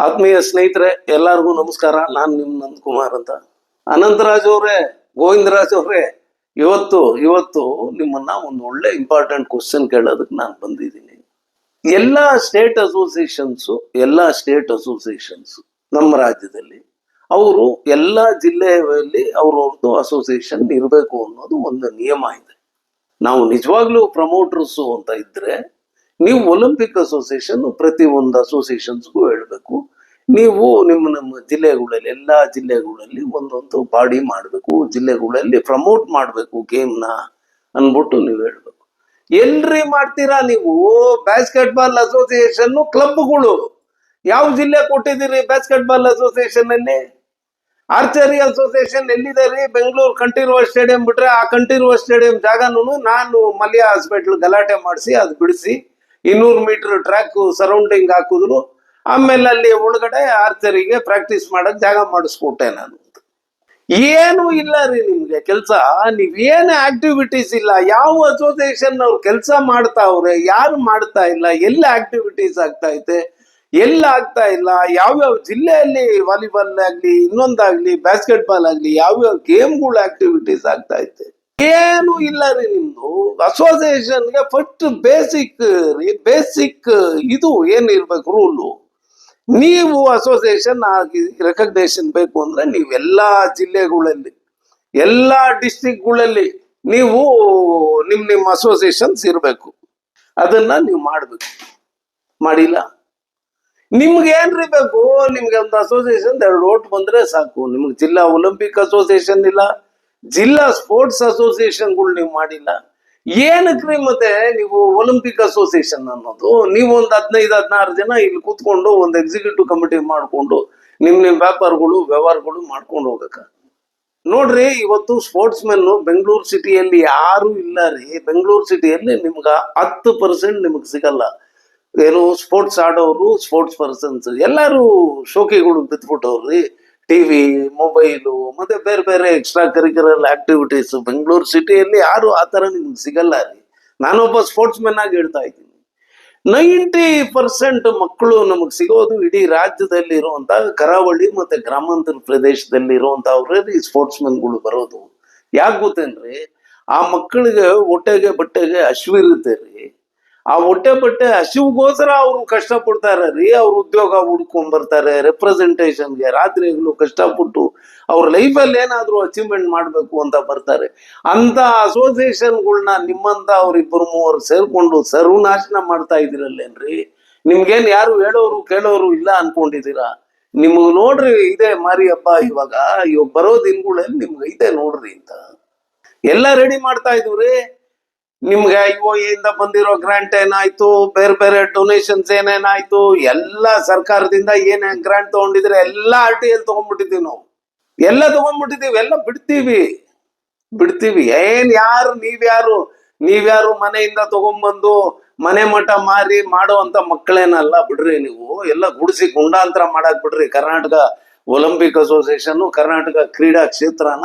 ಆತ್ಮೀಯ ಸ್ನೇಹಿತರೆ, ಎಲ್ಲರಿಗೂ ನಮಸ್ಕಾರ. ನಾನು ನಂದ್ ಕುಮಾರ್ ಅಂತ. ಅನಂತರಾಜ್ ಅವರೇ, ಗೋವಿಂದರಾಜ್ ಅವರೇ, ಇವತ್ತು ಇವತ್ತು ನಿಮ್ಮನ್ನ ಒಂದು ಒಳ್ಳೆ ಇಂಪಾರ್ಟೆಂಟ್ ಕ್ವಶನ್ ಕೇಳೋದಕ್ಕೆ ನಾನು ಬಂದಿದ್ದೀನಿ. ಎಲ್ಲ ಸ್ಟೇಟ್ ಅಸೋಸಿಯೇಷನ್ಸು ಎಲ್ಲ ಸ್ಟೇಟ್ ಅಸೋಸಿಯೇಷನ್ಸ್ ನಮ್ಮ ರಾಜ್ಯದಲ್ಲಿ, ಅವರು ಎಲ್ಲ ಜಿಲ್ಲೆಯಲ್ಲಿ ಅವ್ರವ್ರದ್ದು ಅಸೋಸಿಯೇಷನ್ ಇರಬೇಕು ಅನ್ನೋದು ಒಂದು ನಿಯಮ ಇದೆ. ನಾವು ನಿಜವಾಗ್ಲೂ ಪ್ರಮೋಟರ್ಸು ಅಂತ ಇದ್ರೆ, ನೀವು ಒಲಿಂಪಿಕ್ ಅಸೋಸಿಯೇಷನ್ ಪ್ರತಿ ಒಂದು ಅಸೋಸಿಯೇಷನ್ಸ್ಗೂ ಹೇಳಬೇಕು. ನೀವು ನಿಮ್ಮ, ನಮ್ಮ ಜಿಲ್ಲೆಗಳಲ್ಲಿ, ಎಲ್ಲ ಜಿಲ್ಲೆಗಳಲ್ಲಿ ಒಂದೊಂದು ಬಾಡಿ ಮಾಡಬೇಕು, ಜಿಲ್ಲೆಗಳಲ್ಲಿ ಪ್ರಮೋಟ್ ಮಾಡಬೇಕು ಗೇಮ್ನ ಅನ್ಬಿಟ್ಟು ನೀವು ಹೇಳ್ಬೇಕು. ಎಲ್ರಿ ಮಾಡ್ತೀರಾ ನೀವು? ಬ್ಯಾಸ್ಕೆಟ್ ಬಾಲ್ ಅಸೋಸಿಯೇಷನ್ ಕ್ಲಬ್ಗಳು ಯಾವ ಜಿಲ್ಲೆ ಕೊಟ್ಟಿದ್ದೀರಿ ಬ್ಯಾಸ್ಕೆಟ್ ಬಾಲ್ ಅಸೋಸಿಯೇಷನ್ ಅಲ್ಲಿ? ಆರ್ಚರಿ ಅಸೋಸಿಯೇಷನ್ ಎಲ್ಲಿದೆ ರೀ? ಬೆಂಗಳೂರು ಕಂಠೀರುವ ಸ್ಟೇಡಿಯಂ ಬಿಟ್ರೆ ಆ ಕಂಠೀರುವ ಸ್ಟೇಡಿಯಂ ಜಾಗನೂ ನಾನು ಮಲ್ಯ ಹಾಸ್ಪಿಟ್ಲ್ ಗಲಾಟೆ ಮಾಡಿಸಿ, ಅದು ಬಿಡಿಸಿ, ಇನ್ನೂರು ಮೀಟರ್ ಟ್ರ್ಯಾಕ್ ಸರೌಂಡಿಂಗ್ ಹಾಕಿದ್ರು. ಆಮೇಲೆ ಅಲ್ಲಿ ಒಳಗಡೆ ಆರ್ಚರಿಗೆ ಪ್ರಾಕ್ಟೀಸ್ ಮಾಡಕ್ ಜಾಗ ಮಾಡಿಸ್ಕೊಟ್ಟೆ ನಾನು. ಏನು ಇಲ್ಲ ರೀ ನಿಮ್ಗೆ ಕೆಲಸ. ನೀವೇನು ಆಕ್ಟಿವಿಟೀಸ್ ಇಲ್ಲ, ಯಾವ ಅಸೋಸಿಯೇಷನ್ ಅವ್ರು ಕೆಲಸ ಮಾಡ್ತಾ ಅವ್ರೆ, ಯಾರು ಮಾಡ್ತಾ ಇಲ್ಲ, ಎಲ್ಲ ಆಕ್ಟಿವಿಟೀಸ್ ಆಗ್ತಾ ಐತೆ, ಎಲ್ಲ ಆಗ್ತಾ ಇಲ್ಲ, ಯಾವ್ಯಾವ ಜಿಲ್ಲೆಯಲ್ಲಿ ವಾಲಿಬಾಲ್ ಆಗ್ಲಿ, ಇನ್ನೊಂದಾಗ್ಲಿ ಬ್ಯಾಸ್ಕೆಟ್ ಬಾಲ್ ಆಗ್ಲಿ, ಯಾವ್ಯಾವ ಗೇಮ್ಗಳು ಆಕ್ಟಿವಿಟೀಸ್ ಆಗ್ತಾ ಐತೆ. ಏನು ಇಲ್ಲ ರೀ ನಿಮ್ದು. ಅಸೋಸಿಯೇಷನ್ಗೆ ಫಸ್ಟ್ ಬೇಸಿಕ್ ಬೇಸಿಕ್ ಇದು ಏನಿರ್ಬೇಕು ರೂಲು ನೀವು ಅಸೋಸಿಯೇಷನ್ ಆಗಿ ರೆಕಗ್ನೇಷನ್ ಬೇಕು ಅಂದ್ರೆ ನೀವು ಎಲ್ಲಾ ಜಿಲ್ಲೆಗಳಲ್ಲಿ, ಎಲ್ಲಾ ಡಿಸ್ಟಿಕ್ಗಳಲ್ಲಿ ನೀವು ನಿಮ್ ನಿಮ್ಮ ಅಸೋಸಿಯೇಷನ್ಸ್ ಇರಬೇಕು. ಅದನ್ನ ನೀವು ಮಾಡಬೇಕು. ಮಾಡಿಲ್ಲ? ನಿಮ್ಗೆ ಏನ್ರಿ ಬೇಕು? ನಿಮ್ಗೆ ಒಂದು ಅಸೋಸಿಯೇಷನ್ ಎರಡು ಓಟ್ ಬಂದ್ರೆ ಸಾಕು. ನಿಮ್ಗೆ ಜಿಲ್ಲಾ ಒಲಿಂಪಿಕ್ ಅಸೋಸಿಯೇಷನ್ ಇಲ್ಲ, ಜಿಲ್ಲಾ ಸ್ಪೋರ್ಟ್ಸ್ ಅಸೋಸಿಯೇಷನ್ಗಳು ನೀವು ಮಾಡಿಲ್ಲ. ಏನಕ್ರಿ ಮತ್ತೆ ನೀವು ಒಲಿಂಪಿಕ್ ಅಸೋಸಿಯೇಷನ್ ಅನ್ನೋದು? ನೀವು ಒಂದು ಹದಿನೈದು, ಹದಿನಾರು ಜನ ಇಲ್ಲಿ ಕೂತ್ಕೊಂಡು ಒಂದು ಎಕ್ಸಿಕ್ಯೂಟಿವ್ ಕಮಿಟಿ ಮಾಡ್ಕೊಂಡು ನಿಮ್ ನಿಮ್ ವ್ಯಾಪಾರಗಳು, ವ್ಯವಹಾರಗಳು ಮಾಡ್ಕೊಂಡು ಹೋಗಕ ನೋಡ್ರಿ, ಇವತ್ತು ಸ್ಪೋರ್ಟ್ಸ್ ಮೆನ್ ಬೆಂಗಳೂರು ಸಿಟಿಯಲ್ಲಿ ಯಾರು ಇಲ್ಲ ರೀ. ಬೆಂಗಳೂರು ಸಿಟಿಯಲ್ಲಿ ನಿಮ್ಗ ಹತ್ತು ಪರ್ಸೆಂಟ್ ನಿಮಗ್ ಸಿಗಲ್ಲ. ಏನು ಸ್ಪೋರ್ಟ್ಸ್ ಆಡೋರು ಸ್ಪೋರ್ಟ್ಸ್ ಪರ್ಸನ್ಸ್ ಎಲ್ಲರೂ ಶೋಕಿಗಳು ಬಿದ್ಬಿಟ್ಟವ್ರಿ ಟಿವಿ ಮೊಬೈಲು ಮತ್ತೆ ಬೇರೆ ಬೇರೆ ಎಕ್ಸ್ಟ್ರಾ ಕರಿಕ್ಯುಲರ್ ಆಕ್ಟಿವಿಟೀಸ್ ಬೆಂಗಳೂರು ಸಿಟಿಯಲ್ಲಿ ಯಾರು ಆ ಥರ ನಿಮ್ಗೆ ಸಿಗಲ್ಲ ರೀ. ನಾನೊಬ್ಬ ಸ್ಪೋರ್ಟ್ಸ್ ಮ್ಯಾನ್ ಆಗಿ ಹೇಳ್ತಾ ಇದ್ದೀನಿ. ನೈಂಟಿ ಪರ್ಸೆಂಟ್ ಮಕ್ಕಳು ನಮಗೆ ಸಿಗೋದು ಇಡೀ ರಾಜ್ಯದಲ್ಲಿ ಇರುವಂತ ಕರಾವಳಿ ಮತ್ತೆ ಗ್ರಾಮಾಂತರ ಪ್ರದೇಶದಲ್ಲಿ ಇರುವಂತ ಈ ಸ್ಪೋರ್ಟ್ಸ್ ಮ್ಯಾನ್ಗಳು ಬರೋದು. ಯಾಕೆ ಗೊತ್ತೇನ್ರಿ? ಆ ಮಕ್ಕಳಿಗೆ ಹೊಟ್ಟೆಗೆ ಬಟ್ಟೆಗೆ ಹಸಿವಿರುತ್ತೆ ರೀ. ಆ ಹೊಟ್ಟೆ ಬಟ್ಟೆ ಹಸಿವಿಗೋಸ್ಕರ ಅವ್ರು ಕಷ್ಟ ಪಡ್ತಾರೆ ರೀ ಅವ್ರ ಉದ್ಯೋಗ ಹುಡ್ಕೊಂಡ್ ಬರ್ತಾರೆ ರೆಪ್ರೆಸೆಂಟೇಷನ್ಗೆ ರಾತ್ರಿಗಳು ಕಷ್ಟಪಟ್ಟು ಅವ್ರ ಲೈಫಲ್ಲಿ ಏನಾದ್ರೂ ಅಚೀವ್ಮೆಂಟ್ ಮಾಡಬೇಕು ಅಂತ ಬರ್ತಾರೆ. ಅಂತ ಅಸೋಸಿಯೇಷನ್ಗಳನ್ನ ನಿಮ್ಮಂತ ಅವ್ರಿಬ್ಬರು ಮೂವರು ಸೇರ್ಕೊಂಡು ಸರ್ವನಾಶನ ಮಾಡ್ತಾ ಇದಿರಲ್ಲೇನ್ರಿ? ನಿಮ್ಗೇನ್ ಯಾರು ಹೇಳೋರು ಕೇಳೋರು ಇಲ್ಲ ಅನ್ಕೊಂಡಿದ್ದೀರಾ? ನಿಮ್ಗ್ ನೋಡ್ರಿ ಇದೆ ಮಾರಿ ಹಬ್ಬ ಇವಾಗ ಇವಾಗ ಬರೋ ದಿನಗಳಲ್ಲಿ ನಿಮ್ಗೆ ಇದೆ ನೋಡ್ರಿ ಅಂತ. ಎಲ್ಲ ರೆಡಿ ಮಾಡ್ತಾ ಇದ್ವಿ ನಿಮ್ಗೆ ಐಒ ಇಂದ ಬಂದಿರೋ ಗ್ರಾಂಟ್ ಏನಾಯ್ತು? ಬೇರೆ ಬೇರೆ ಡೊನೇಷನ್ಸ್ ಏನೇನಾಯ್ತು? ಎಲ್ಲ ಸರ್ಕಾರದಿಂದ ಏನೇ ಗ್ರಾಂಟ್ ತಗೊಂಡಿದ್ರೆ ಎಲ್ಲ ಆರ್ ಟಿ ಎಲ್ ತಗೊಂಡ್ಬಿಟ್ಟಿದೀವಿ ನಾವು. ಎಲ್ಲ ತಗೊಂಡ್ಬಿಟ್ಟಿದೀವಿ ಎಲ್ಲ ಬಿಡ್ತೀವಿ. ಬಿಡ್ತೀವಿ. ಏನ್ ಯಾರು, ನೀವ್ಯಾರು ನೀವ್ಯಾರು ಮನೆಯಿಂದ ತಗೊಂಡ್ಬಂದು ಮನೆ ಮಠ ಮಾರಿ ಮಾಡುವಂತ ಮಕ್ಕಳೇನಲ್ಲ ಬಿಡ್ರಿ ನೀವು. ಎಲ್ಲ ಗುಡಿಸಿ ಗುಂಡಾಂತರ ಮಾಡಕ್ ಬಿಡ್ರಿ. ಕರ್ನಾಟಕ ಒಲಿಂಪಿಕ್ ಅಸೋಸಿಯೇಷನ್, ಕರ್ನಾಟಕ ಕ್ರೀಡಾ ಕ್ಷೇತ್ರನ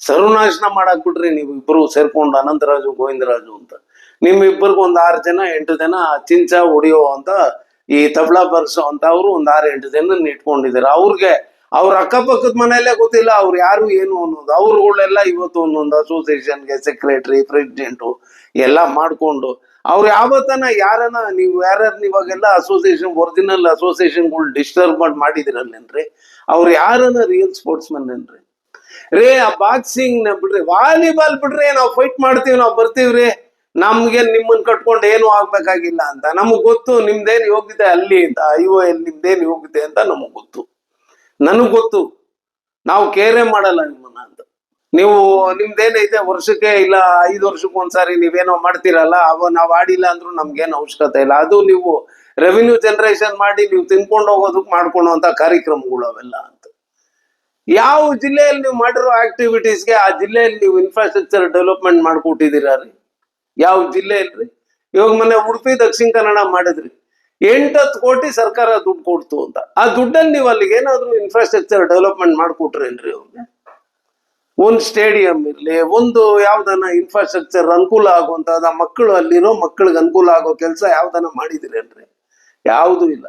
ಸರ್ವನಾಶನ ಮಾಡಕ್ ಬಿಡ್ರಿ ನೀವು ಇಬ್ರು ಸೇರ್ಕೊಂಡು ಅನಂತರಾಜು, ಗೋವಿಂದರಾಜು ಅಂತ. ನಿಮ್ ಇಬ್ಬರಿಗೂ ಒಂದ್ ಆರು ಜನ, ಎಂಟು ಜನ ಚಿಂಚ ಹೊಡಿಯೋ ಅಂತ ಈ ತಬಲಾ ಬರ್ಸೋ ಅಂತ ಅವ್ರು ಒಂದ್ ಆರು, ಎಂಟು ಜನ ಇಟ್ಕೊಂಡಿದ್ದಾರೆ. ಅವ್ರಿಗೆ, ಅವ್ರ ಅಕ್ಕಪಕ್ಕದ ಮನೆಯಲ್ಲೇ ಗೊತ್ತಿಲ್ಲ ಅವ್ರು ಯಾರು, ಏನು ಅನ್ನೋದು. ಅವ್ರುಗಳೆಲ್ಲ ಇವತ್ತು ಒಂದೊಂದು ಅಸೋಸಿಯೇಷನ್ಗೆ ಸೆಕ್ರೆಟರಿ ಪ್ರೆಸಿಡೆಂಟು ಎಲ್ಲ ಮಾಡ್ಕೊಂಡು, ಅವ್ರು ಯಾವತ್ತನ ಯಾರನ್ನ ನೀವು, ಯಾರ್ಯಾರು ಇವಾಗೆಲ್ಲ ಅಸೋಸಿಯೇಷನ್ ಒರಿಜಿನಲ್ ಅಸೋಸಿಯೇಷನ್ಗಳು ಡಿಸ್ಟರ್ಬ್ ಮಾಡಿ ಮಾಡಿದಿರಲ್ಲೇನ್ರಿ? ಅವ್ರು ಯಾರನ್ನ ರಿಯಲ್ ಸ್ಪೋರ್ಟ್ಸ್ ಮನ್ ಏನ್ರಿ ರೇ, ಆ ಬಾಕ್ಸಿಂಗ್ನ ಬಿಡ್ರಿ, ವಾಲಿಬಾಲ್ ಬಿಡ್ರಿ, ನಾವು ಫೈಟ್ ಮಾಡ್ತೀವಿ, ನಾವು ಬರ್ತೀವ್ರಿ ನಮ್ಗೆ ನಿಮ್ಮನ್ ಕಟ್ಕೊಂಡು ಏನು ಆಗ್ಬೇಕಾಗಿಲ್ಲ ಅಂತ. ನಮಗ್ ಗೊತ್ತು, ನಿಮ್ದೇನ್ ಯೋಗ್ಯತೆ ಅಲ್ಲಿ ಅಂತ ಅಯ್ಯೋ ಎಲ್ಲಿ ನಿಮ್ದೇನ್ ಯೋಗ್ಯತೆ ಅಂತ ನಮಗ್ ಗೊತ್ತು. ನನಗ್ ಗೊತ್ತು. ನಾವು ಕೇರೆ ಮಾಡಲ್ಲ ನಿಮ್ಮನ್ನ ಅಂತ. ನೀವು ನಿಮ್ದೇನೈತೆ ವರ್ಷಕ್ಕೆ ಇಲ್ಲ, ಐದು ವರ್ಷಕ್ಕೆ ಒಂದ್ಸಾರಿ ನೀವೇನೋ ಮಾಡ್ತೀರಲ್ಲ, ಅವ ನಾವ್ ಆಡಿಲ್ಲ ಅಂದ್ರೂ ನಮ್ಗೇನು ಅವಶ್ಯಕತೆ ಇಲ್ಲ. ಅದು ನೀವು ರೆವಿನ್ಯೂ ಜನರೇಷನ್ ಮಾಡಿ, ನೀವು ತಿನ್ಕೊಂಡು ಹೋಗೋದಕ್ಕೆ ಮಾಡ್ಕೊಳ್ಳುವಂತ ಕಾರ್ಯಕ್ರಮಗಳು ಅವೆಲ್ಲ ಯಾವ ಜಿಲ್ಲೆಯಲ್ಲಿ ನೀವು ಮಾಡಿರೋ ಆಕ್ಟಿವಿಟೀಸ್ಗೆ ಆ ಜಿಲ್ಲೆಯಲ್ಲಿ ನೀವು ಇನ್ಫ್ರಾಸ್ಟ್ರಕ್ಚರ್ ಡೆವಲಪ್ಮೆಂಟ್ ಮಾಡ್ಕೊಟ್ಟಿದ್ದೀರಾ ರೀ? ಯಾವ ಜಿಲ್ಲೆಯಲ್ಲಿ ಇವಾಗ ಮೊನ್ನೆ ಉಡುಪಿ, ದಕ್ಷಿಣ ಕನ್ನಡ ಮಾಡಿದ್ರಿ. ಎಂಟತ್ತು ಕೋಟಿ ಸರ್ಕಾರ ದುಡ್ಡು ಕೊಡ್ತು ಅಂತ. ಆ ದುಡ್ಡಲ್ಲಿ ನೀವು ಅಲ್ಲಿಗೆ ಏನಾದ್ರು ಇನ್ಫ್ರಾಸ್ಟ್ರಕ್ಚರ್ ಡೆವಲಪ್ಮೆಂಟ್ ಮಾಡ್ಕೊಟ್ರೇನ್ರಿ ಅವ್ರಿಗೆ? ಒಂದು ಸ್ಟೇಡಿಯಂ ಇರಲಿ, ಒಂದು ಯಾವ್ದನ ಇನ್ಫ್ರಾಸ್ಟ್ರಕ್ಚರ್ ಅನುಕೂಲ ಆಗುವಂತ ಮಕ್ಕಳು ಅಲ್ಲಿರೋ ಮಕ್ಕಳಿಗೆ ಅನುಕೂಲ ಆಗೋ ಕೆಲಸ ಯಾವ್ದನ ಮಾಡಿದಿರೇನ್ರಿ? ಯಾವುದು ಇಲ್ಲ.